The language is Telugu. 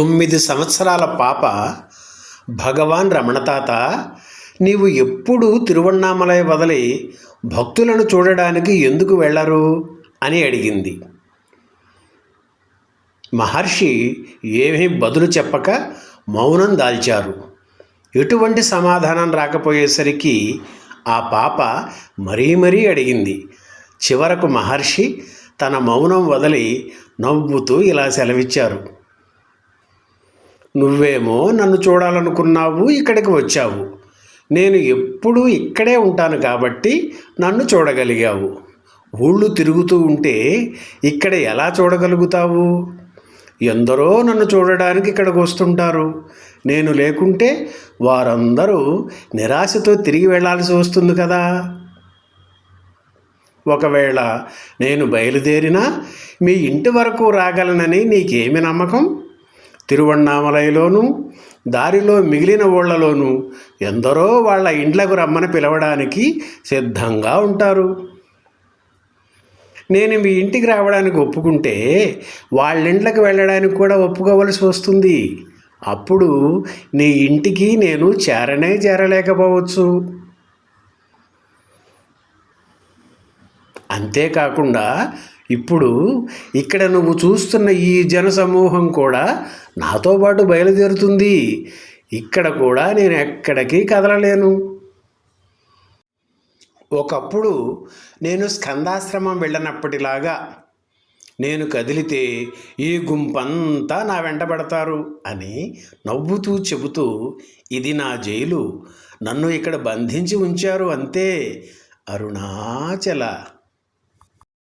తొమ్మిది సంవత్సరాల పాప భగవాన్ రమణతాత నీవు ఎప్పుడు తిరువണ്ണామలై వదిలి భక్తులను చూడడానికి ఎందుకు వెళ్ళరు? అని అడిగింది. మహర్షి ఏమీ బదులు చెప్పక మౌనం దాల్చారు. ఎటువంటి సమాధానం రాకపోయేసరికి ఆ పాప మరీ మరీ అడిగింది. చివరకు మహర్షి తన మౌనం వదిలి నవ్వుతూ ఇలా సెలవిచ్చారు. నువ్వేమో నన్ను చూడాలనుకున్నావు ఇక్కడికి వచ్చావు. నేను ఎప్పుడూ ఇక్కడే ఉంటాను కాబట్టి నన్ను చూడగలిగావు. ఊళ్ళు తిరుగుతూ ఉంటే ఇక్కడ ఎలా చూడగలుగుతావు? ఎందరో నన్ను చూడడానికి ఇక్కడికి వస్తుంటారు. నేను లేకుంటే వారందరూ నిరాశతో తిరిగి వెళ్ళాల్సి వస్తుంది కదా. ఒకవేళ నేను బయలుదేరినా మీ ఇంటి వరకు రాగలనని నీకేమి నమ్మకం? తిరువണ്ണామలైలోనూ దారిలో మిగిలిన ఊళ్ళలోనూ ఎందరో వాళ్ళ ఇండ్లకు రమ్మని పిలవడానికి సిద్ధంగా ఉంటారు. నేను మీ ఇంటికి రావడానికి ఒప్పుకుంటే వాళ్ళ వెళ్ళడానికి కూడా ఒప్పుకోవలసి వస్తుంది. అప్పుడు నీ ఇంటికి నేను చేరనే చేరలేకపోవచ్చు. అంతేకాకుండా ఇప్పుడు ఇక్కడ నువ్వు చూస్తున్న ఈ జనసమూహం కూడా నాతో పాటు బయలుదేరుతుంది. ఇక్కడ కూడా నేను ఎక్కడికి కదలలేను. ఒకప్పుడు నేను స్కందాశ్రమం వెళ్ళినప్పటిలాగా నేను కదిలితే ఈ గుంపంతా నా వెంటబడతారు అని నవ్వుతూ చెబుతూ ఇది నా జైలు. నన్ను ఇక్కడ బంధించి ఉంచారు అంతే. అరుణాచల